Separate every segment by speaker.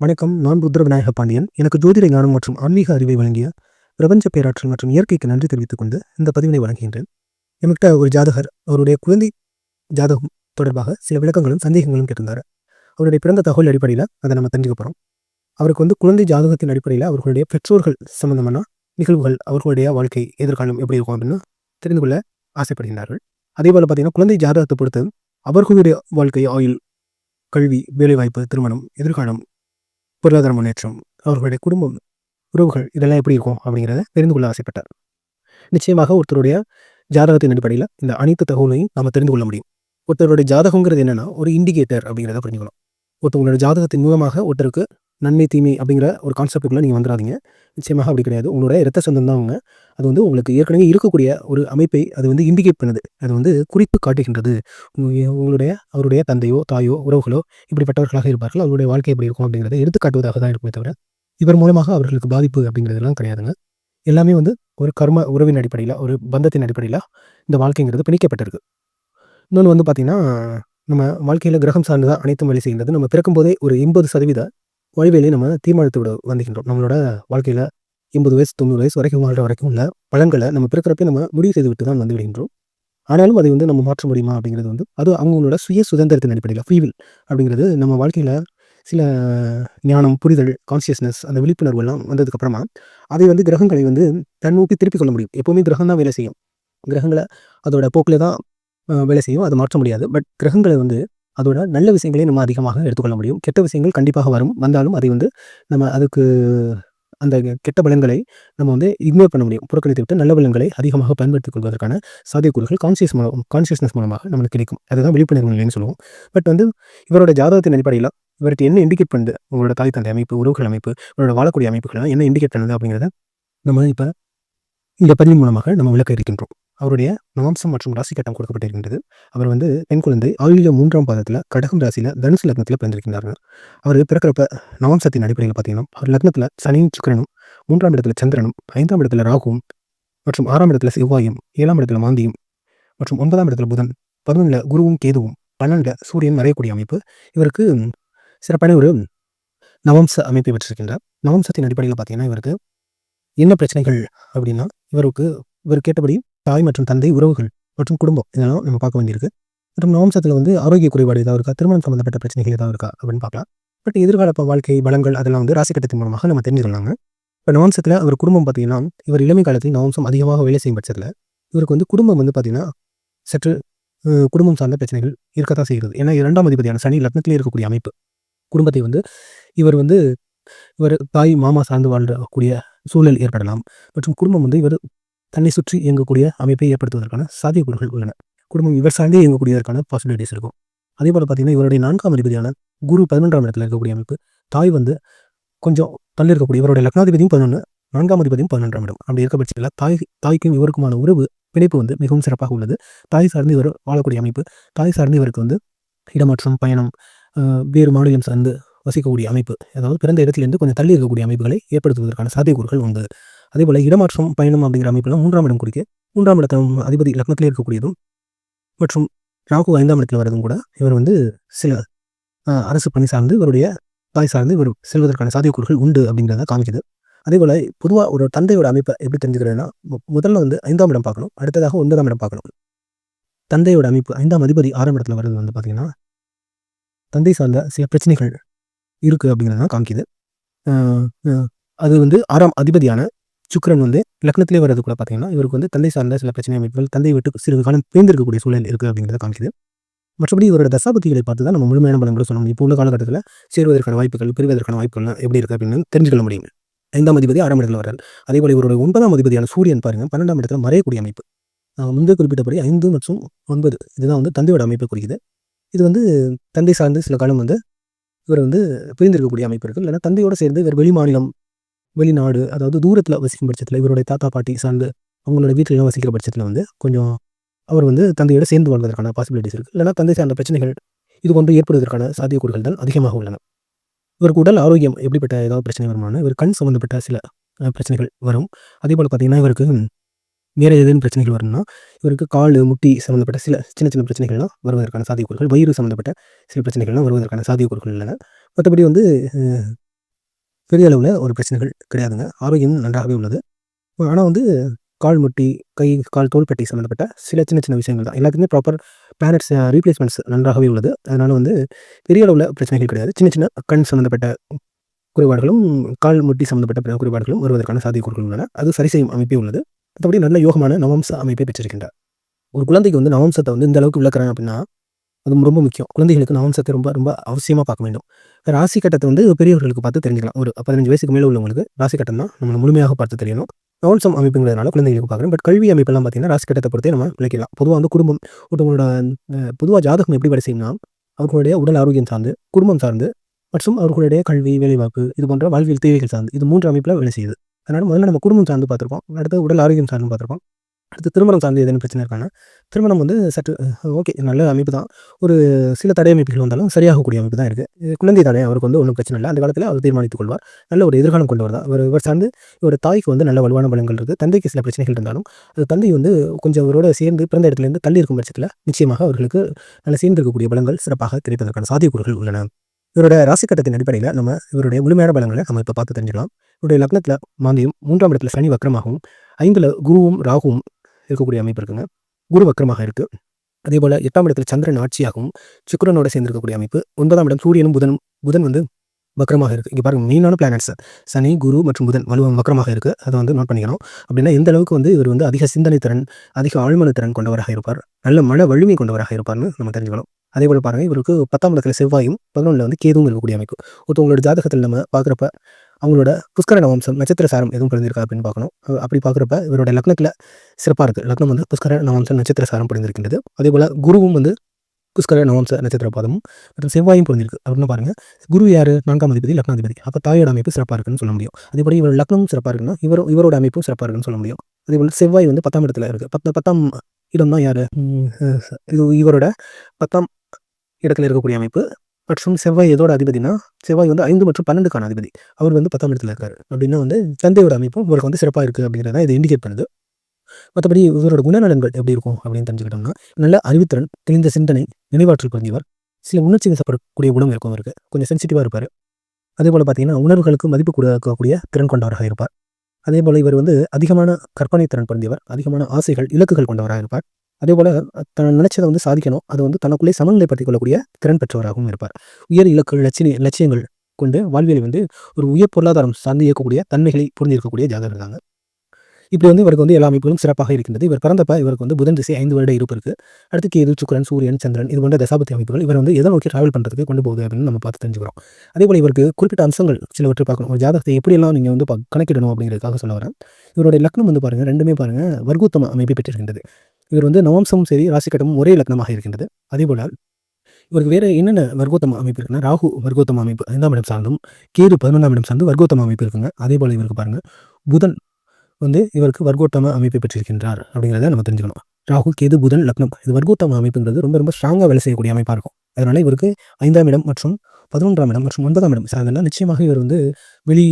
Speaker 1: வணக்கம் நான் ருத்ர விநாயக பாண்டியன். எனக்கு ஜோதிட ஞானம் மற்றும் ஆன்மீக அறிவை வழங்கிய பிரபஞ்ச பேராற்றல் மற்றும் இயற்கைக்கு நன்றி தெரிவித்துக் கொண்டு இந்த பதிவினை வழங்குகின்றேன். என்கிட்ட ஒரு ஜாதகர் அவருடைய குழந்தை ஜாதகம் தொடர்பாக சில விளக்கங்களும் சந்தேகங்களும் கேட்டிருந்தார். அவருடைய பிறந்த தகவல் அடிப்படையில் அதை நம்ம தெரிஞ்சுக்க போகிறோம் அவருக்கு வந்து குழந்தை ஜாதகத்தின் அடிப்படையில் அவர்களுடைய பெற்றோர்கள் சம்பந்தமான நிகழ்வுகள் அவர்களுடைய வாழ்க்கை எதிர்காலம் எப்படி இருக்கும் அப்படின்னு தெரிந்து கொள்ள ஆசைப்படுகின்றார்கள். அதே போல் பார்த்தீங்கன்னா குழந்தை ஜாதகத்தை பொறுத்து அவர்களுடைய வாழ்க்கை ஆயுள் கல்வி வேலைவாய்ப்பு திருமணம் எதிர்காலம் பொருளாதார முன்னேற்றம் அவர்களுடைய குடும்பம் உறவுகள் இதெல்லாம் எப்படி இருக்கும் அப்படிங்கிறத தெரிந்து கொள்ள ஆசைப்பட்டார். நிச்சயமாக ஒருத்தருடைய ஜாதகத்தின் அடிப்படையில் இந்த அனைத்து தகவலையும் நாம் தெரிந்து கொள்ள முடியும். ஒருத்தருடைய ஜாதகங்கிறது என்னன்னா ஒரு இண்டிகேட்டர் அப்படிங்கிறத புரிஞ்சுக்கணும். ஒருத்தவங்களோட ஜாதகத்தின் மூலமாக ஒருத்தருக்கு நன்மை தீமை அப்படிங்கிற ஒரு கான்செப்டுக்குள்ளே நீங்கள் வந்துடாதீங்க நிச்சயமாக அப்படி கிடையாது. உங்களோட இரத்த சந்தம் தான் அவங்க அது வந்து உங்களுக்கு ஏற்கனவே இருக்கக்கூடிய ஒரு அமைப்பை அது வந்து இண்டிகேட் பண்ணுது. அது வந்து குறிப்பு காட்டுகின்றது. உங்களுடைய அவருடைய தந்தையோ தாயோ உறவுகளோ இப்படிப்பட்டவர்களாக இருப்பார்கள். அவருடைய வாழ்க்கை எப்படி இருக்கும் அப்படிங்கிறத எடுத்து காட்டுவதாக தான் இருக்குமே தவிர இவர் மூலமாக அவர்களுக்கு பாதிப்பு அப்படிங்கிறதுலாம் கிடையாதுங்க. எல்லாமே வந்து ஒரு கர்ம உறவின் அடிப்படையில் ஒரு பந்தத்தின் அடிப்படையில் இந்த வாழ்க்கைங்கிறது பிணிக்கப்பட்டிருக்கு. இன்னொன்று வந்து பார்த்திங்கன்னா நம்ம வாழ்க்கையில் கிரகம் சார்ந்து தான் அனைத்தும் வேலை செய்கின்றது. நம்ம பிறக்கும்போதே ஒரு எண்பது சதவீத வாழ்விலே நம்ம தீர்மானித்து விட வந்துகின்றோம் நம்மளோட வாழ்க்கையில் எண்பது வயசு தொண்ணூறு வயசு வரைக்கும் வாழ்கிற வரைக்கும் உள்ள பழங்களை நம்ம பிறக்கிறப்ப நம்ம முடிவு செய்து விட்டு தான் வந்து விடுகின்றோம் ஆனாலும் அதை வந்து நம்ம மாற்ற முடியுமா அப்படிங்கிறது வந்து அது அவங்களோட சுய சுதந்திரத்தின் அடிப்படையில் ஃபீவில் அப்படிங்கிறது நம்ம வாழ்க்கையில் சில ஞானம் புரிதல் கான்சியஸ்னஸ் அந்த விழிப்புணர்வு எல்லாம் வந்ததுக்கப்புறமா அதை வந்து கிரகங்களை வந்து தன்னூக்கி திருப்பிக் கொள்ள முடியும். எப்போவுமே கிரகம் தான் வேலை செய்யும். கிரகங்களை அதோட போக்கில் தான் வேலை செய்யும். அதை மாற்ற முடியாது. பட் கிரகங்களை வந்து அதோட நல்ல விஷயங்களையும் நம்ம அதிகமாக எடுத்துக்கொள்ள முடியும். கெட்ட விஷயங்கள் கண்டிப்பாக வரும். வந்தாலும் அதை வந்து நம்ம அதுக்கு அந்த கெட்ட பலன்களை நம்ம வந்து இக்னோர் பண்ண முடியும். புறக்கணித்து விட்டு நல்ல பலன்களை அதிகமாக பயன்படுத்திக் கொள்வதற்கான சாத்தியக்கூறுகள் கான்சியஸ் மூலம் கான்சியஸ்னஸ் மூலமாக நம்மளுக்கு கிடைக்கும். அதுதான் விழிப்புணர்வு நிலைன்னு சொல்லுவோம். பட் வந்து இவரோட ஜாதகத்தின் அடிப்படையில் இவர்கிட்ட என்ன இண்டிகேட் பண்ணுது? உங்களோட தாய் தந்தை அமைப்பு உறவுகள் அமைப்பு உங்களோட வாழக்கூடிய அமைப்புகள் என்ன இண்டிகேட் பண்ணுது அப்படிங்கிறத நம்ம இப்போ இந்த பதிவு மூலமாக நம்ம விளக்க இருக்கின்றோம். அவருடைய நவம்சம் மற்றும் ராசி கட்டம் கொடுக்கப்பட்டிருக்கின்றது. அவர் வந்து பெண் குழந்தை ஆயுளிய மூன்றாம் பாதத்தில் கடகம் ராசியில் தனுசு லக்னத்தில் பிறந்திருக்கின்றார். அவர் பிறக்கிறப்ப நவம்சத்தின் அடிப்படையில் பார்த்தீங்கன்னா அவர் லக்னத்தில் சனியும் சுக்கரனும் மூன்றாம் இடத்துல சந்திரனும் ஐந்தாம் இடத்துல ராகுவும் மற்றும் ஆறாம் இடத்துல செவ்வாயும் ஏழாம் இடத்துல மாந்தியும் மற்றும் ஒன்பதாம் இடத்துல புதன் பதினொன்றில் குருவும் கேதுவும் பன்னெண்டில் சூரியன் மறையக்கூடிய அமைப்பு. இவருக்கு சிறப்பான ஒரு நவம்ச அமைப்பை பெற்றிருக்கின்றார். நவம்சத்தின் அடிப்படையில் பார்த்தீங்கன்னா இவருக்கு என்ன பிரச்சனைகள் அப்படின்னா இவருக்கு இவர் கேட்டபடி தாய் மற்றும் தந்தை உறவுகள் மற்றும் குடும்பம் இதெல்லாம் நம்ம பார்க்க வேண்டியிருக்கு. மற்றும் நவம்சத்தில் வந்து ஆரோக்கிய குறைபாடு ஏதாவது இருக்கா? திருமணம் சம்மந்தப்பட்ட பிரச்சனைகள் ஏதாவது இருக்கா? அப்படின்னு பார்க்கலாம். பட் எதிர்கால வாழ்க்கை பலங்கள் அதெல்லாம் வந்து ராசி கட்டத்தின் மூலமாக நம்ம தெரிஞ்சுக்கலாங்க. இப்போ நவம்சத்தில் அவர் குடும்பம் பார்த்தீங்கன்னா இவர் இளமை காலத்தில் நவம்சம் அதிகமாக வேலை செய்யும் பட்சத்தில் இவருக்கு வந்து குடும்பம் வந்து பார்த்தீங்கன்னா சற்று குடும்பம் சார்ந்த பிரச்சனைகள் இருக்கத்தான் செய்கிறது. ஏன்னா இரண்டாம் அதிபதியான சனி லக்னத்திலே இருக்கக்கூடிய அமைப்பு. குடும்பத்தை வந்து இவர் வந்து இவர் தாய் மாமா சார்ந்து வாழக்கூடிய சூழல் ஏற்படலாம். மற்றும் குடும்பம் வந்து இவர் தன்னை சுற்றி இயங்கக்கூடிய அமைப்பை ஏற்படுத்துவதற்கான சாத்தியக்கூறுகள் உள்ளன. குடும்பம் இவர் சார்ந்தே இயங்கக்கூடியதற்கான பாசிபிலிட்டிஸ் இருக்கும். அதே போல் பார்த்தீங்கன்னா இவருடைய நான்காம் அதிபதியான குரு பதினொன்றாம் இடத்துல இருக்கக்கூடிய அமைப்பு தாய் வந்து கொஞ்சம் தள்ளி இருக்கக்கூடிய இவருடைய லக்னாதிபதியும் பதினொன்று நான்காம் அதிபதியும் பதினொன்றாம் இடம். அப்படி இருக்க பட்சத்தில் தாய் தாய்க்கும் இவருக்குமான உறவு பிணைப்பு வந்து மிகவும் சிறப்பாக உள்ளது. தாய் சார்ந்து இவர் வாழக்கூடிய அமைப்பு தாய் சார்ந்து இவருக்கு வந்து இடமாற்றம் பயணம் வேறு மாநிலம் சார்ந்து வசிக்கக்கூடிய அமைப்பு அதாவது பிறந்த இடத்திலிருந்து கொஞ்சம் தள்ளி இருக்கக்கூடிய அமைப்புகளை ஏற்படுத்துவதற்கான சாத்தியக்கூறுகள் உண்டு. அதே போல் இடமாற்றம் பயணம் அப்படிங்கிற அமைப்பில் மூன்றாம் இடம் குறிக்க மூன்றாம் இடத்த அதிபதி லக்னத்திலே இருக்கக்கூடியதும் மற்றும் ராகு ஐந்தாம் இடத்தில் வரதும் கூட இவர் வந்து சில அரசு பணி சார்ந்து இவருடைய தாய் சார்ந்து இவர் செல்வதற்கான சாத்தியக்கூறுகள் உண்டு அப்படிங்கிறத காமிக்குது. அதே போல் பொதுவாக ஒரு தந்தையோட அமைப்பை எப்படி தெரிஞ்சுக்கிறதுனா முதல்ல வந்து ஐந்தாம் இடம் பார்க்கணும் அடுத்ததாக ஒன்பதாம் இடம் பார்க்கணும். தந்தையோட அமைப்பு ஐந்தாம் அதிபதி ஆறாம் இடத்துல வர்றது வந்து பார்த்தீங்கன்னா தந்தை சார்ந்த சில பிரச்சனைகள் இருக்குது அப்படிங்கிறத காமிக்குது. அது வந்து ஆறாம் அதிபதியான சுக்கரன் வந்து லக்னத்திலே வரது கூட பார்த்தீங்கன்னா இவருக்கு வந்து தந்தை சார்ந்த சில பிரச்சனை அமைப்புகள் தந்தை விட்டு சிறிது காலம் பேர்ந்திருக்கக்கூடிய சூழல் இருக்குது அப்படிங்கிறத காமிக்குது. மற்றபடி இவரோட தசாபதிகளை பார்த்து தான் நம்ம முழுமையான பலன்களை கூட சொல்லணும் இப்போ உள்ள காலகட்டத்தில் சேருவதற்கான வாய்ப்புகள் பிரிவதற்கான வாய்ப்புகள் எப்படி இருக்குது அப்படின்னு தெரிஞ்சுக்கொள்ள முடியும் ஐந்தாம் அதிபதி ஆறாம் இடத்துல வரார் அதே போல இவருடைய ஒன்பதாம் அதிபதியான சூரியன் பாருங்க பன்னெண்டாம் இடத்துல மறையக்கூடிய அமைப்பு. முன்பே குறிப்பிட்டபடி ஐந்து மற்றும் ஒன்பது இதுதான் வந்து தந்தையோட அமைப்பை குறிக்குது. இது வந்து தந்தை சார்ந்து சில காலம் வந்து இவர் வந்து பிரிந்திருக்கக்கூடிய அமைப்பு இருக்குது இல்லைன்னா தந்தையோடு சேர்ந்து இவர் வெளி மாநிலம் வெளிநாடு அதாவது தூரத்தில் வசிக்கும் பட்சத்தில் இவருடைய தாத்தா பாட்டி சார்ந்து அவங்களோட வீட்டில் வசிக்கிற பட்சத்தில் வந்து கொஞ்சம் அவர் வந்து தந்தையோட சேர்ந்து வாழ்வதற்கான பாசிபிலிட்டிஸ் இருக்குது இல்லைனா தந்தை சார்ந்த பிரச்சனைகள் இது கொண்டு ஏற்படுவதற்கான சாத்தியக்கூறுகள் தான் அதிகமாக உள்ளன. இவருக்கு உடல் ஆரோக்கியம் எப்படிப்பட்ட ஏதாவது பிரச்சனை வருமானு இவர் கண் சம்மந்தப்பட்ட சில பிரச்சனைகள் வரும். அதே போல் பார்த்தீங்கன்னா இவருக்கு வேறு எதுவும் பிரச்சனைகள் வரும்னா இவருக்கு கால் முட்டி சம்மந்தப்பட்ட சில சின்ன சின்ன பிரச்சனைகள்லாம் வருவதற்கான சாத்தியக்கூறுகள் வயிறு சம்மந்தப்பட்ட சில பிரச்சனைகள்லாம் வருவதற்கான சாத்தியக்கூறுகள் இல்லைனா மற்றபடி வந்து பெரிய அளவில் ஒரு பிரச்சனைகள் கிடையாதுங்க. ஆரோக்கியம் நன்றாகவே உள்ளது. ஆனால் வந்து கால் முட்டி கை கால் தோல்பட்டி சம்மந்தப்பட்ட சில சின்ன சின்ன விஷயங்கள் தான். எல்லாத்துக்குமே ப்ராப்பர் பிளானட்ஸ் ரீப்ளேஸ்மெண்ட்ஸ் நன்றாகவே உள்ளது. அதனால் வந்து பெரிய அளவில் பிரச்சனைகள் கிடையாது. சின்ன சின்ன கண் சம்மந்தப்பட்ட குறைபாடுகளும் கால் முட்டி சம்மந்தப்பட்ட குறைபாடுகளும் வருவதற்கான சாத்தியக்கூறுகள் உள்ளன. அது சரி செய்யும் அமைப்பே உள்ளது. மற்றபடி நல்ல யோகமான நவம்ச அமைப்பை பெற்றிருக்கின்றார். ஒரு குழந்தைக்கு வந்து நவம்சத்தை வந்து இந்த அளவுக்கு விளக்குறாங்க அப்படின்னா அது ரொம்ப முக்கியம். குழந்தைகளுக்கு நவம்சத்தை ரொம்ப ரொம்ப அவசியமாக பார்க்க வேண்டும். ராசி கட்டத்தை வந்து பெரியவர்களுக்கு பார்த்து தெரிஞ்சுக்கலாம். ஒரு பதினஞ்சு வயசுக்கு மேலே உள்ளவங்களுக்கு ராசி கட்டம் தான் நம்ம முழுமையாக பார்த்து தெரியணும். நவம்சம் அமைப்புங்கிறதுனால குழந்தைகளுக்கு பார்க்குறேன் பட் கல்வி அமைப்பெல்லாம் பார்த்தீங்கன்னா ராசி கட்டத்தை பொறுத்தே நம்ம விளக்கலாம் பொதுவாக வந்து குடும்பம் ஒருத்தவங்களோட பொதுவாக ஜாதகம் எப்படி வேலை செய்யணும்னா அவர்களுடைய உடல் ஆரோக்கியம் சார்ந்து குடும்பம் சார்ந்து மற்றும் அவர்களுடைய கல்வி வேலைவாய்ப்பு இது போன்ற வாழ்வியல் தேவைகள் சார்ந்து இது மூன்று அமைப்பில் வேலை செய்யுது. அதனால் முதல்ல நம்ம குடும்பம் சார்ந்து பார்த்துருப்போம். அடுத்து உடல் ஆரோக்கியம் சார்ந்து பார்த்துருக்கோம் அடுத்து திருமணம் சார்ந்து எதுவும் பிரச்சனை இருக்காங்கன்னா திருமணம் வந்து சற்று ஓகே நல்ல அமைப்பு தான். ஒரு சில தடை அமைப்புகள் வந்தாலும் சரியாகக்கூடிய அமைப்பு தான் இருக்குது குழந்தை தடை அவருக்கு வந்து ஒன்றும் பிரச்சனை இல்லை. அந்த காலத்தில் அவர் தீர்மானித்துக் கொள்வார். நல்ல ஒரு எதிர்காலம் கொண்டு வரதான் இவர் இவர் சார்ந்து இவர் தாய்க்கு வந்து நல்ல வலுவான பலங்கள் இருக்குது தந்தைக்கு சில பிரச்சனைகள் இருந்தாலும் அது தந்தை வந்து கொஞ்சம் அவரோட சேர்ந்து பிறந்த இடத்துலேருந்து தள்ளி இருக்கும் பட்சத்தில் நிச்சயமாக அவர்களுக்கு நல்ல சேர்ந்து இருக்கக்கூடிய பலங்கள் சிறப்பாக கிடைப்பதற்கான சாத்தியக்கூறுகள் உள்ளன. இவரோட ராசிக்கட்டத்தின் அடிப்படையில் நம்ம இவருடைய முழுமையான பலங்களை நம்ம இப்போ பார்த்து தெரிஞ்சுக்கலாம். இவருடைய லக்னத்தில் மாந்தியும் மூன்றாம் இடத்துல சனி வக்கரமாகவும் ஐந்தில் குருவும் ராகுவும் இருக்கக்கூடிய அமைப்பு இருக்குங்க. குரு வக்கரமாக இருக்குது அதே போல் எட்டாம் இடத்துல சந்திரன் ஆட்சியாகவும் சுக்கரனோட சேர்ந்திருக்கக்கூடிய அமைப்பு ஒன்பதாம் இடம் சூரியனும் புதனும் புதன் வந்து வக்கரமாக இருக்குது இங்கே பாருங்கள் மெயினான பிளானட்ஸ் சனி குரு மற்றும் புதன் வலுவம் வக்கரமாக இருக்குது அதை வந்து நோட் பண்ணிக்கணும். அப்படின்னா எந்த அளவுக்கு வந்து இவர் வந்து அதிக சிந்தனை திறன் அதிக ஆழ்மன திறன் கொண்டவராக இருப்பார் நல்ல மன வலிமை கொண்டவராக இருப்பார்னு நம்ம தெரிஞ்சுக்கணும். அதே போல் பாருங்கள் இவருக்கு பத்தாம் இடத்துல செவ்வாயும் பதினொன்றில் வந்து கேதுவும் இருக்கக்கூடிய அமைப்பு. ஒருத்தவங்களோட ஜாதகத்தில் நம்ம பார்க்குறப்ப அவங்களோட புஷ்கரண நவம்சம் நட்சத்திர சாரம் எதுவும் பிறந்திருக்கா அப்படின்னு பார்க்கணும். அப்படி பார்க்குறப்ப இவரோட லக்னத்தில் சிறப்பாக இருக்குது லக்னம் வந்து புஷ்கர நவம்சம் நட்சத்திர சாரம் பிறந்திருக்கின்றது அதே போல் குருவும் வந்து புஷ்கர நவம்ச நட்சத்திர பாதமும் மற்றும் செவ்வாயும் பிறந்திருக்கு அப்படின்னு பாருங்கள் குரு யார்? நான்காம் அதிபதி லக்னாதிபதி. அப்போ தாயோட அமைப்பு சிறப்பாக இருக்குன்னு சொல்ல முடியும். அதேபோல் இவர் லக்னமும் சிறப்பாக இருக்குன்னா இவர் இவரோட அமைப்பும் சிறப்பாக இருக்குன்னு சொல்ல முடியும். அதே போல் செவ்வாய் வந்து பத்தாம் இடத்துல இருக்குது பத்து பத்தாம் இடம் தான் யார் இது இவரோட பத்தாம் இடத்துல இருக்கக்கூடிய அமைப்பு. மற்றும் செவ்வாய் எதோட அதிபதினா செவ்வாய் வந்து ஐந்து மற்றும் பன்னெண்டுக்கான அதிபதி. அவர் வந்து பத்தாம் இடத்துல இருக்காரு. அப்படின்னா வந்து தந்தையோட அமைப்பும் இவருக்கு வந்து சிறப்பாக இருக்குது அப்படிங்கிறத இது இண்டிகேட் பண்ணுது. மற்றபடி இவரோட குணநலன்கள் எப்படி இருக்கும் அப்படின்னு தெரிஞ்சுக்கிட்டோம்னா நல்ல அறிவுத்திறன் தெளிந்த சிந்தனை நினைவாற்றல் புரிஞ்சவர் சில உணர்ச்சி வசப்படக்கூடிய குணம் இருக்கும் அவருக்கு. கொஞ்சம் சென்சிட்டிவாக இருப்பார். அதே போல் பார்த்தீங்கன்னா உணர்வுகளுக்கு மதிப்பு கொடுக்கக்கூடிய திறன் கொண்டவராக இருப்பார். அதே போல் இவர் வந்து அதிகமான கற்பனை திறன் பொருந்தியவர் அதிகமான ஆசைகள் இலக்குகள் கொண்டவராக இருப்பார். அதே போல் தன் நினைச்சதை வந்து சாதிக்கணும். அது வந்து தனக்குள்ளே சமநிலைப்படுத்திக் கொள்ளக்கூடிய திறன் பெற்றவராகவும் இருப்பார். உயர் இலக்கு லட்சிய லட்சியங்கள் கொண்டு வாழ்வியலை வந்து ஒரு உயர் பொருளாதாரம் சார்ந்து இயக்கக்கூடிய தன்மைகளை புரிஞ்சிருக்கக்கூடிய ஜாதகம் இருக்காங்க. இப்படி வந்து இவருக்கு வந்து எல்லா அமைப்புகளும் சிறப்பாக இருக்கின்றது. இவர் பிறந்தப்ப இவருக்கு வந்து புதன் திசை ஐந்து வருட இருப்பு இருக்கு. அடுத்து கேது சுக்கரன் சூரியன் சந்திரன் இது போன்ற தசாபத்தி அமைப்புகள் இவர் வந்து எதை நோக்கி டிராவல் பண்ணுறதுக்கு கொண்டு போகுது அப்படின்னு நம்ம பார்த்து தெரிஞ்சுக்கிறோம். அதே போல் இவருக்கு குறிப்பிட்ட அம்சங்கள் சிலவற்றை பார்க்கணும். ஒரு ஜாதகத்தை எப்படியெல்லாம் நீங்கள் வந்து கணக்கிடணும் அப்படிங்கிறதுக்காக சொல்ல வரேன். இவருடைய லக்னம் வந்து பாருங்கள் ரெண்டுமே பாருங்கள் வர்க்கோத்தம அமைப்பை பெற்றிருக்கின்றது. இவர் வந்து நவம்சமும் சரி ராசிக்கட்டமும் ஒரே லக்னமாக இருக்கின்றது. அதேபோல் இவருக்கு வேறு என்னென்ன வர்க்கோத்தம அமைப்பு இருக்குன்னா ராகு வர்க்கோத்தம அமைப்பு ஐந்தாம் இடம் சார்ந்தும் கேது பதினொன்றாம் இடம் சார்ந்து வர்க்கோத்தம அமைப்பு இருக்குங்க. அதே போல் இவருக்கு பாருங்கள் புதன் வந்து இவருக்கு வர்க்கோத்தம அமைப்பை பெற்றிருக்கின்றார் அப்படிங்கிறத நம்ம தெரிஞ்சுக்கணும். ராகு கேது புதன் லக்னம் இது வர்க்கோத்தம அமைப்புங்கிறது ரொம்ப ரொம்ப ஸ்ட்ராங்காக வேலை செய்யக்கூடிய அமைப்பாக இருக்கும். அதனால் இவருக்கு ஐந்தாம் இடம் மற்றும் பதினொன்றாம் இடம் மற்றும் ஒன்பதாம் இடம் சார்ந்தெல்லாம் நிச்சயமாக இவர் வந்து வெளி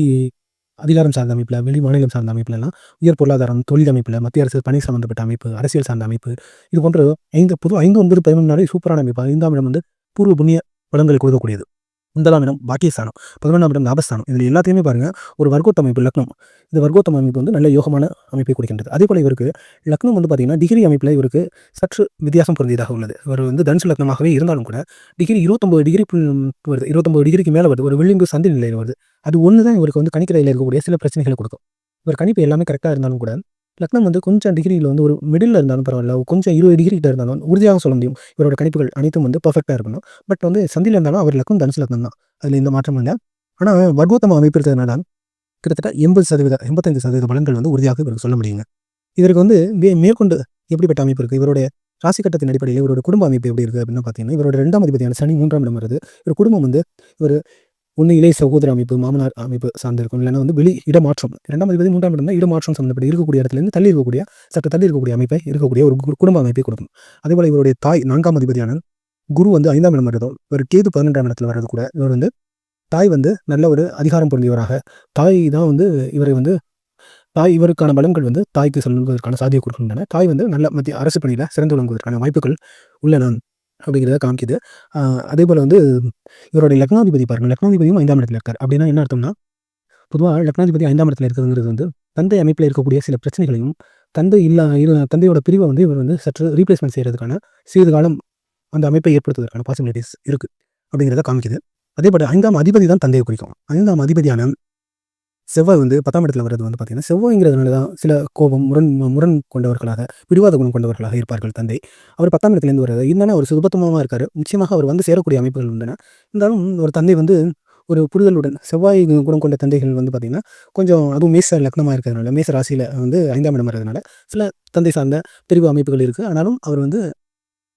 Speaker 1: அதிகாரம் சார்ந்த அமைப்பில் வெளி மாநிலம் சார்ந்த அமைப்புலலாம் உயர் பொருளாதாரம் தொழில் அமைப்பில் மத்திய அரசு பணி சம்பந்தப்பட்ட அமைப்பு அரசியல் சார்ந்த அமைப்பு இது போன்ற ஐந்து பொது ஐந்து ஒன்பது பதினொன்று சூப்பரான அமைப்பு ஐந்தாம் இடம் வந்து பூர்வ புண்ணிய பலன்களை கொடுக்கக்கூடியது ஒன்பதாம் இடம் பாக்கியஸ்தானம் பதினொன்றாம் இடம் லாபஸ்தானம். இதில் எல்லாத்தையுமே பாருங்கள் ஒரு வர்க்கோத்த அமைப்பு லக்னம். இந்த வர்க்கோத்தம் அமைப்பு வந்து நல்ல யோகமான அமைப்பை கொடுக்கின்றது. அதே போல் இவருக்கு லக்னம் வந்து பார்த்திங்கன்னா டிகிரி அமைப்பில் இவருக்கு சற்று வித்தியாசம் பொருந்தியதாக உள்ளது. இவர் வந்து தனுசு லக்னமாகவே இருந்தாலும் கூட டிகிரி இருபத்தொம்பது டிகிரி வருது இருபத்தொம்பது டிகிரிக்கு மேலே வருது ஒரு விளிம்பு சந்தி நிலையில் வருது. அது ஒன்று தான் இவருக்கு வந்து கணிக்கரையில் இருக்கக்கூடிய சில பிரச்சனைகளை கொடுக்கும். இவர் கணிப்பு எல்லாமே கரெக்டாக இருந்தாலும் கூட லக்னம் வந்து கொஞ்சம் டிகிரியில் வந்து ஒரு மிடில் இருந்தாலும் பரவாயில்ல. கொஞ்சம் இருபது டிகிரி கிட்ட இருந்தாலும் உறுதியாக சொல்ல முடியும். இவரோட கணிப்புகள் அனைத்தும் வந்து பர்ஃபெக்டாக இருக்கணும். பட் வந்து சந்தியில் இருந்தாலும் அவர் லக்னம் தனுசு லக்னம் தான். அதில் இந்த மாற்றம் இல்லை. ஆனால் வர்க்கோத்தம அமைப்பு இருக்கிறதுனால கிட்டத்தட்ட எண்பது சதவீத எண்பத்தைந்து சதவீத பலன்கள் வந்து உறுதியாக இவருக்கு சொல்ல முடியுங்க. இதற்கு வந்து மேற்கொண்டு எப்படிப்பட்ட அமைப்பு இருக்குது இவருடைய ராசி கட்டத்தின் அடிப்படையில் இவரோட குடும்ப அமைப்பு எப்படி இருக்குது அப்படின்னு பார்த்தீங்கன்னா இவரோட ரெண்டாம் அதிபதியான சனி மூன்றாம் இடம் வருது. இவர் குடும்பம் வந்து ஒரு ஒன்று இளைய சகோதர அமைப்பு மாமனார் அமைப்பு சார்ந்திருக்கும் இல்லைன்னா வந்து வெளி இடமாற்றம். இரண்டாம் அதிபதி மூன்றாம் இடம் இடமாற்றம் சம்மந்தப்பட்ட இருக்கக்கூடிய இடத்துலேருந்து தள்ளி இருக்கக்கூடிய சற்று தள்ளி இருக்கக்கூடிய அமைப்பை இருக்கக்கூடிய ஒரு குடும்ப அமைப்பை கொடுக்கும். அதேபோல் இவருடைய தாய் நான்காம் அதிபதியான குரு வந்து ஐந்தாம் இடம் வருதோ இவர் கேது பதினெண்டாம் இடத்துல வர்றது கூட இவர் வந்து தாய் வந்து நல்ல ஒரு அதிகாரம் பொருந்தியவராக. தாய் தான் வந்து இவரை வந்து தாய் இவருக்கான பலன்கள் வந்து தாய்க்கு சொல்லுவதற்கான சாதியை கொடுக்கின்றன தாய் வந்து நல்ல மத்திய அரசு பணியில் சிறந்து விளங்குவதற்கான வாய்ப்புகள் உள்ளன. அப்படிங்கிறத காமிக்குது. அதே போல் வந்து இவருடைய லக்னாதிபதி பாருங்கள் லக்னாதிபதியும் ஐந்தாம் இடத்துல இருக்கார். அப்படின்னா என்ன அர்த்தம்னா பொதுவாக லக்னாதிபதி ஐந்தாம் இடத்துல இருக்கிறதுங்கிறது வந்து தந்தை அமைப்பில் இருக்கக்கூடிய சில பிரச்சனைகளையும் தந்தை இல்லா இரு தந்தையோட பிரிவை வந்து இவர் வந்து சற்று ரீப்ளேஸ்மெண்ட் செய்கிறதுக்கான சிறிது காலம் அந்த அமைப்பை ஏற்படுத்துவதற்கான பாசிபிலிட்டிஸ் இருக்குது அப்படிங்கிறத காமிக்குது. அதேபோல் ஐந்தாம் அதிபதி தான் தந்தையை குறிக்கும். ஐந்தாம் அதிபதியான செவ்வாய் வந்து பத்தாம் இடத்துல வர்றது வந்து பார்த்தீங்கன்னா செவ்வாய்ங்கிறதுனால தான் சில கோபம் முரண் முரண் கொண்டவர்களாக பிடிவாத குணம் கொண்டவர்களாக இருப்பார்கள் தந்தை. அவர் பத்தாம் இடத்துலேருந்து வர்றது இருந்தாலும் அவர் சுபத்தமாக இருக்கார். நிச்சயமாக அவர் வந்து சேரக்கூடிய அமைப்புகள் உண்டன இருந்தாலும் ஒரு தந்தை வந்து ஒரு புரிதலுடன் செவ்வாய் குணம் கொண்ட தந்தைகள் வந்து பார்த்திங்கன்னா கொஞ்சம் அதுவும் மேச லக்னமாக இருக்கிறதுனால மேச ராசியில் வந்து ஐந்தாம் இடம் வர்றதுனால சில தந்தை சார்ந்த பிரிவு அமைப்புகள் இருக்குது ஆனாலும் அவர் வந்து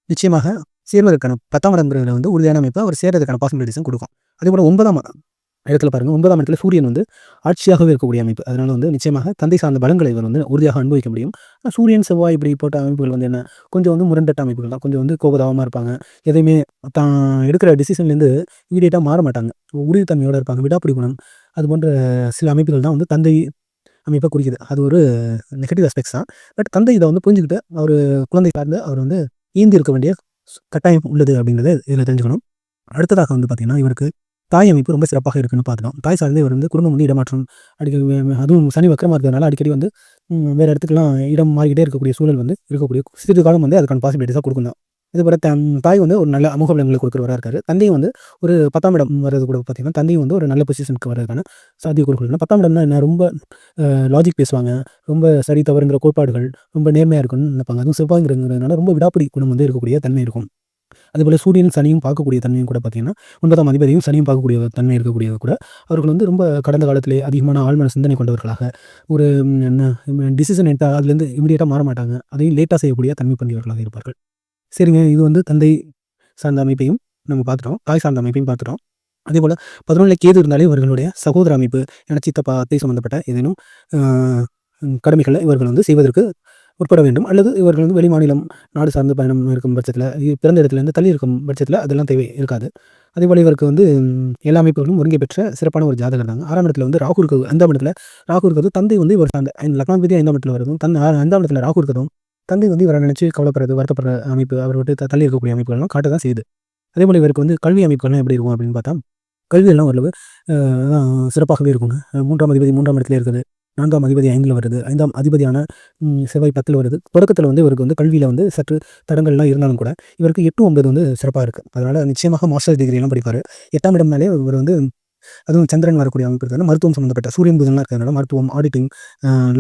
Speaker 1: நிச்சயமாக சேர்வதற்கான பத்தாம் இடம்ங்கிறதுல வந்து உறுதியான அமைப்பு அவர் சேர்றதுக்கான பாசிபிலிட்டிஸும் கொடுக்கும். அதே போல் ஒன்பதாம் இடத்துல பாருங்கள் ஒன்பதாம் இடத்துல சூரியன் வந்து ஆட்சியாகவே இருக்கக்கூடிய அமைப்பு. அதனால் வந்து நிச்சயமாக தந்தை சார்ந்த பலங்களை இவர் வந்து உறுதியாக அனுபவிக்க முடியும். சூரியன் செவ்வாய் இப்படி போட்ட அமைப்புகள் வந்து என்ன? கொஞ்சம் வந்து முரண்டட்ட அமைப்புகள் தான். கொஞ்சம் வந்து கோபதாபமாக இருப்பாங்க. எதையுமே தான் எடுக்கிற டிசிஷன்லேருந்து இமீடியட்டாக மாற மாட்டாங்க. உறுதித்தன்மையோடு இருப்பாங்க. விடாப்பிடி குணம். அது போன்ற சில அமைப்புகள் தான் வந்து தந்தை அமைப்பை குறிக்குது. அது ஒரு நெகட்டிவ் அஸ்பெக்ட்ஸ் தான். பட் தந்தை இதை வந்து புரிஞ்சுக்கிட்டு அவர் குழந்தை சார்ந்து அவர் வந்து ஈந்தி இருக்க வேண்டிய கட்டாயம் உள்ளது அப்படிங்கிறத இதில் தெரிஞ்சுக்கணும். அடுத்ததாக வந்து பார்த்திங்கன்னா இவருக்கு தாய் அமைப்பு ரொம்ப சிறப்பாக இருக்குன்னு பார்த்துட்டோம். தாய் சார்ந்து இவர் வந்து குடும்பம் வந்து இடமாற்றம் அடிக்கடி அதுவும் சனி வக்கரமாக இருக்கிறதுனால அடிக்கடி வந்து வேறு இடத்துக்குலாம் இடம் மாறிக்கிட்டே இருக்கக்கூடிய சூழல் வந்து இருக்கக்கூடிய சிறிது காலம் வந்து அதுக்கான பாசிபிலிட்டிஸாக கொடுக்கணும். இது போல தாய் வந்து ஒரு நல்ல அமுக பலங்களை கொடுக்குறவராக இருக்காரு. தந்தையும் வந்து ஒரு பத்தாம் இடம் வர்றது கூட பார்த்தீங்கன்னா தந்தையும் வந்து ஒரு நல்ல பொசிஷனுக்கு வர்றதுக்கான சாத்தியக்கூறுகள் பத்தாம் இடம்னா என்ன? ரொம்ப லாஜிக் பேசுவாங்க. ரொம்ப சரி தவறுங்கிற கோட்பாடுகள் ரொம்ப நேர்மையாக இருக்கும்னு நினைப்பாங்க. அதுவும் செவ்வாய்ங்கிறதுனால ரொம்ப விடாப்பிடி குணம் வந்து இருக்கக்கூடிய தன்மை இருக்கும். அதேபோல் சூரியன் சனியும் பார்க்கக்கூடிய தன்மையும் கூட பார்த்தீங்கன்னா ஒன்பதாம் அதிபதியும் சனியும் பார்க்கக்கூடிய தன்மை இருக்கக்கூடியது கூட. அவர்கள் வந்து ரொம்ப கடந்த காலத்திலே அதிகமான ஆழ்மன சிந்தனை கொண்டவர்களாக ஒரு டிசிஷன் எடுத்தால் அதுலேருந்து இமீடியட்டாக மாற மாட்டாங்க. அதையும் லேட்டாக செய்யக்கூடிய தன்மை பண்ணியவர்களாக இருப்பார்கள். சரிங்க இது வந்து தந்தை சார்ந்த அமைப்பையும் நம்ம பார்த்துட்டோம். தாய் சார்ந்த அமைப்பையும் பார்த்துட்டோம். அதே போல் பதினொன்றில் கேது இருந்தாலே இவர்களுடைய சகோதர அமைப்பு என சித்தப்பா அத்தை சம்மந்தப்பட்ட ஏதேனும் கடமைகளை இவர்கள் வந்து செய்வதற்கு உட்பட வேண்டும். அல்லது இவர்கள் வந்து வெளி மாநிலம் நாடு சார்ந்த பயணம் இருக்கும் பட்சத்தில் பிறந்த இடத்துலேருந்து தள்ளி இருக்கும் பட்சத்தில் அதெல்லாம் தேவை இருக்காது. அதேபோல் இவருக்கு வந்து எல்லா அமைப்புகளும் ஒருங்கை பெற்ற சிறப்பான ஒரு ஜாதகம் தாங்க. ஆறாம் இடத்துல வந்து ராகு இருக்கு அஞ்சாம் இடத்துல ராகு இருக்கிறது தந்தை வந்து இவர் சார்ந்த லக்னாதிபதி ஐந்தாம் இடத்துல வருதும் தன் ஐந்தாம் இடத்துல ராகு இருக்கிறதும் தந்தை வந்து இவரை நினச்சி கவலைப்படுறது வருத்தப்படுற அமைப்பு அவர் விட்டு தள்ளி இருக்கக்கூடிய அமைப்புகள்லாம் காட்ட தான் செய்யுது. அதே போல் இவருக்கு வந்து கல்வி அமைப்புகள்லாம் எப்படி இருக்கும் அப்படின்னு பார்த்தா கல்வியெல்லாம் ஓரளவு சிறப்பாகவே இருக்குங்க. மூன்றாம் அதிபதி மூன்றாம் இடத்துல இருக்குது. நான்காம் அதிபதி ஐந்தில் வருது. ஐந்தாம் அதிபதியான செவ்வாய் பத்தில் வருது. தொடக்கத்தில் வந்து இவருக்கு வந்து கல்வியில் வந்து சற்று தடங்கள்லாம் இருந்தாலும் கூட இவருக்கு எட்டு ஒன்பது வந்து சிறப்பாக இருக்குது அதனால் நிச்சயமாக மாஸ்டர் டிகிரிலாம் படிப்பார். எட்டாம் இடம்னாலே இவர் வந்து அதுவும் சந்திரன் வரக்கூடிய அமைப்பு இருக்கிறது மருத்துவம் சம்மந்தப்பட்ட சூரியன் புதன்லாம் இருக்கிறதுனால மருத்துவம் ஆடிட்டிங்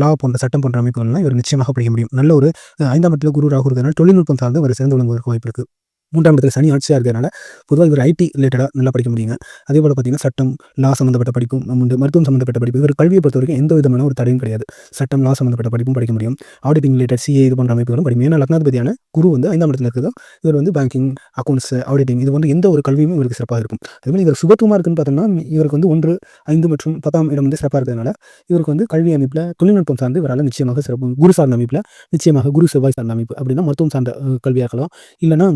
Speaker 1: லா போன்ற சட்டம் போன்ற அமைப்புகள்லாம் இவர் நிச்சயமாக படிக்க முடியும். நல்ல ஒரு ஐந்தாம் இடத்துல குரு ராகு இருக்கிறதுனால தொழில்நுட்பம் சார்ந்து ஒரு சிறந்து விளங்குவதற்கு வாய்ப்பு இருக்குது மூன்றாம் இடத்துல சனி ஆட்சியாக இருக்கிறனால பொதுவாக இவர் ஐடி ரிலேட்டடாக நல்லா படிக்க முடியுங்க. அதே போல் பார்த்தீங்கன்னா சட்டம் லா சம்மந்தப்பட்ட படிப்பும் வந்து மருத்துவம் சம்மந்தப்பட்ட படிப்பு இவர் கல்வியை பொறுத்த வரைக்கும் எந்த விதமான ஒரு தடையும் கிடையாது. சட்டம் லா சம்மந்தப்பட்ட படிப்பும் படிக்க முடியும். ஆடிட்டிங் ரிலேட்டட் சிஏ இது போன்ற அமைப்புகளும் படிக்கும் ஏன்னா லக்னாதிபதியான குரு வந்து ஐந்தாம் இடத்துல இருக்கிறதோ இவர் வந்து பேங்கிங் அக்கௌண்ட்ஸ் ஆடிட்டிங் இது வந்து எந்த ஒரு கல்வியும் இவருக்கு சிறப்பாக இருக்கும். அதேமாதிரி இவர் சுபத்துவமாக இருக்குன்னு பார்த்தோம்னா இவருக்கு வந்து ஒன்று ஐந்து மற்றும் பத்தாம் இடம் வந்து சிறப்பாக இருக்கிறதுனால இவருக்கு வந்து கல்வி அமைப்பில் தொழில்நுட்பம் சார்ந்து இவரால் நிச்சயமாக சிறப்பு குரு சார்ந்த அமைப்பில் நிச்சயமாக குரு செவ்வாய் சார்ந்த அமைப்பு அப்படின்னா மருத்துவம் சார்ந்த கல்வியாகலாம் இல்லைனா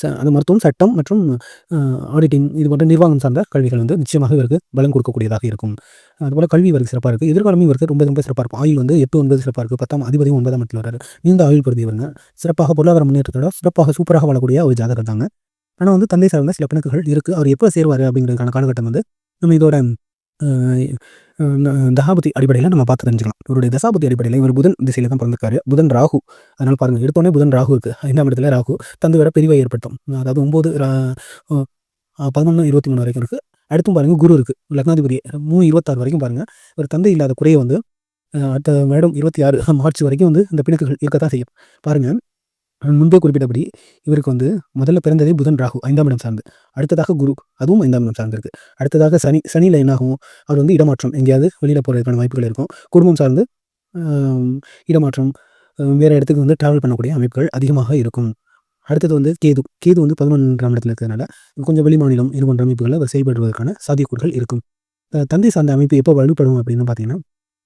Speaker 1: ச அது மருத்துவம் சட்டம் மற்றும் ஆடிட்டிங் இது போன்ற நிர்வாகம் சார்ந்த கல்விகள் வந்து நிச்சயமாக இவருக்கு பலம் கொடுக்கக்கூடியதாக இருக்கும். அதுபோல் கல்வி இவருக்கு சிறப்பாக இருக்குது எதிர்காலமும் இவருக்கு ரொம்ப ரொம்ப சிறப்பாக இருக்கும். ஆயுள் வந்து எட்டு ஒன்பது சிறப்பாக இருக்குது பத்தாம் அதிபதியும் ஒன்பதாம் இடத்துல வராரு நீண்ட ஆயுள் பருதி இவங்க சிறப்பாக பொருளாதார முன்னேற்றத்தோட சிறப்பாக சூப்பராக வாழக்கூடிய ஒரு ஜாதகம் தாங்க. ஆனால் வந்து தந்தை சார்ந்த சில பிணக்குகள் இருக்குது அவர் எப்போ சேருவார் அப்படிங்கிறதுக்கான காலகட்டம் வந்து நம்ம இதோட தசாபதி அடிப்படையில் நம்ம பார்த்து தெரிஞ்சுக்கலாம். இவருடைய தசாபதி அடிப்படையில் இவர் புதன் திசையில் தான் பிறந்திருக்காரு. புதன் ராகு. அதனால் பாருங்கள் எடுத்தோடனே புதன் ராகு இருக்குது ஐந்தாம் இடத்துல ராகு தந்து வர பிரிவை ஏற்படுத்தும். அதாவது ஒம்பது பதினொன்று இருபத்தி மூணு வரைக்கும் இருக்குது அடுத்தும் பாருங்கள் குரு இருக்குது லக்னாதிபதி மூணு இருபத்தாறு வரைக்கும் பாருங்கள் ஒரு தந்தை இல்லாத குறையை வந்து அடுத்த மேடம் இருபத்தி ஆறு மார்ச் வரைக்கும் வந்து இந்த பிணக்குகள் இருக்கத்தான் செய்யும். பாருங்கள் முன்பே குறிப்பிட்டபடி இவருக்கு வந்து முதல்ல பிறந்ததே புதன் ராகு ஐந்தாம் இடம் சார்ந்து. அடுத்ததாக குரு அதுவும் ஐந்தாம் இடம் சார்ந்திருக்கு அடுத்ததாக சனி சனியில் என்னாகும்? அவர் வந்து இடமாற்றம் எங்கேயாவது வெளியில் போகிறதுக்கான வாய்ப்புகள் இருக்கும். குடும்பம் சார்ந்து இடமாற்றம் வேறு இடத்துக்கு வந்து ட்ராவல் பண்ணக்கூடிய அமைப்புகள் அதிகமாக இருக்கும். அடுத்தது வந்து கேது கேது வந்து பதினொன்றாம் இடத்துல இருக்கிறதுனால கொஞ்சம் வெளி மாநிலம் இது போன்ற அமைப்புகளில் அவர் செயல்படுவதற்கான சாத்தியக்கூறுகள் இருக்கும். தந்தை சார்ந்த அமைப்பு எப்போ வலுப்படும் அப்படின்னு பார்த்தீங்கன்னா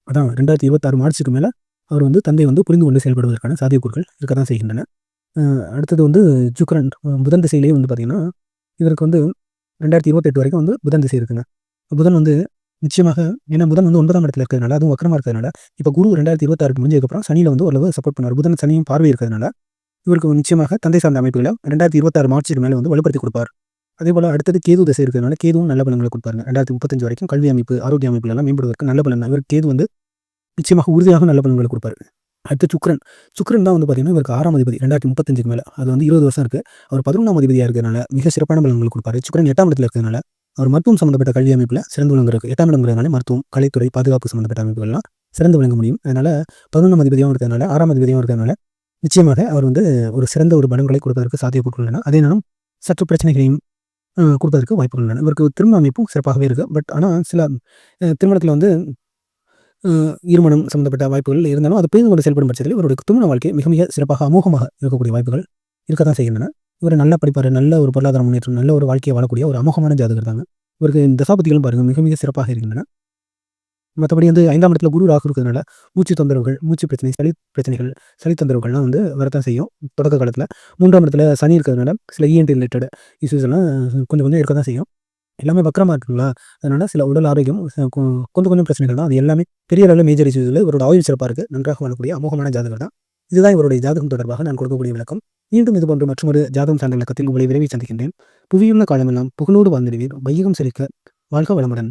Speaker 1: அதான் ரெண்டாயிரத்தி இருபத்தாறு மார்ச்சுக்கு மேலே அவர் வந்து தந்தை வந்து புரிந்து கொண்டு செயல்படுவதற்கான சாத்தியக்கூறுகள் இருக்க தான் செய்கின்றன. அடுத்தது வந்து சுக்கரன் புதன் திசையிலேயே வந்து பார்த்திங்கன்னா இதற்கு வந்து ரெண்டாயிரத்தி இருபத்தெட்டு வரைக்கும் வந்து புதன் திசை இருக்குங்க. புதன் வந்து நிச்சயமாக ஏன்னா புதன் வந்து ஒன்பதாம் இடத்துல இருக்கிறதுனால அதுவும் வக்கரமாக இருக்கிறதுனால இப்போ குரு ரெண்டாயிரத்தி இருபத்தாறு முடிஞ்சதுக்கப்புறம் சனியில் வந்து ஓரளவு சப்போர்ட் பண்ணுவார். புதன் சனியும் பார்வை இருக்கிறதுனால இவருக்கு நிச்சயமாக தந்தை சார்ந்த அமைப்புகளை ரெண்டாயிரத்தி இருபத்தாறு மார்ச்சுக்கு மேலே வந்து வலுப்படுத்தி கொடுப்பார். அதே போல் அடுத்தது கேது திசை இருக்கிறதுனால கேதுவும் நல்ல பலன்களை கொடுப்பாருங்க. ரெண்டாயிரத்தி முப்பத்தஞ்சு வரைக்கும் கல்வி அமைப்பு ஆரோக்கிய அமைப்புகளெல்லாம் மேம்படுவதற்கு நல்ல பலன் இவர் கேது வந்து நிச்சயமாக உறுதியாக நல்ல பலன்களை கொடுப்பாரு. அடுத்து சுக்ரன் சுக்ரன் தான் வந்து பார்த்தீங்கன்னா இவருக்கு ஆறாம் அதிபதி ரெண்டாயிரத்தி முப்பத்தஞ்சுக்கு மேலே. அது வந்து இருபது வருஷம் இருக்குது அவர் பதினொன்றாம் அதிபதியாக இருக்கிறனால மிக சிறப்பான பலன்கள் கொடுப்பாரு. சுக்ரன் எட்டாம் இடத்துல இருக்கிறதுனால அவர் மருத்துவம் சம்மந்தப்பட்ட கல்வி அமைப்பில் சிறந்து விளங்குறது எட்டாம் இடங்கிறதுனால மருத்துவம் கலைத்துறை பாதுகாப்பு சம்மந்தப்பட்ட அமைப்புகள்லாம் சிறந்து விளங்க முடியும். அதனால் பதினொன்றாம் அதிபதியாகவும் இருக்கிறதுனால ஆறாம் அதிபதியாகவும் இருக்கிறதுனால நிச்சயமாக அவர் வந்து ஒரு சிறந்த ஒரு பலன்களை கொடுப்பதற்கு சாத்தியப்பட்டுள்ளன அதே நேரம் சற்று பிரச்சனைகளையும் கொடுப்பதற்கு வாய்ப்புகள் உள்ளன. இவருக்கு திருமண அமைப்பும் சிறப்பாகவே இருக்குது பட் ஆனால் சில திருமணத்தில் வந்து இருமணம் சம்மந்தப்பட்ட வாய்ப்புகள் இருந்தாலும் அது பேருந்து கொண்டு செயல்படும் பட்சத்தில் இவருடைய திருமண வாழ்க்கை மிக மிக சிறப்பாக அமோகமாக இருக்கக்கூடிய வாய்ப்புகள் இருக்க தான் செய்கின்றன. இவர் நல்ல படிப்பார் நல்ல ஒரு பொருளாதார முன்னேற்றம் நல்ல ஒரு வாழ்க்கையை வாழக்கூடிய ஒரு அமோகமான ஜாதகர் தாங்க. இவருக்கு இந்த தசாபதிகளும் பாருங்கள் மிக மிக சிறப்பாக இருக்கின்றன. மற்றபடி வந்து ஐந்தாம் இடத்துல குரு ராகு இருக்கிறதுனால மூச்சு தொந்தரவுகள் மூச்சு பிரச்சனை சளி பிரச்சனைகள் சளி தொந்தரவுகள்லாம் வந்து வரத்தான் செய்யும் தொடக்க காலத்தில். மூன்றாம் இடத்துல சனி இருக்கிறதுனால சில இஎன்டி ரிலேட்டட் இஷ்யூஸ் எல்லாம் கொஞ்சம் கொஞ்சம் இருக்க தான் செய்யும். எல்லாமே வக்கரமாக இருக்குங்களா? அதனால் சில உடல் ஆரோக்கியம் கொஞ்சம் கொஞ்சம் பிரச்சனைகள் தான். அது எல்லாமே பெரிய அளவில் மேஜர் இஷ்யூஸ் இல்லை இவரோட ஆயுள் சிறப்பாக இருக்குது நன்றாக வாழக்கூடிய அமோகமான ஜாதகம் தான். இதுதான் இவருடைய ஜாதகம் தொடர்பாக நான் கொடுக்கக்கூடிய விளக்கம். மீண்டும் இது போன்ற மற்றொரு ஜாதகம் சார்ந்த விளக்கத்தில் உங்களை விரைவில் சந்திக்கின்றேன். புவியுள்ள காலமெல்லாம் புகழோடு வாழ்ந்திடுவீர். வையகம் செழிக்க வாழ்க வளமுடன்.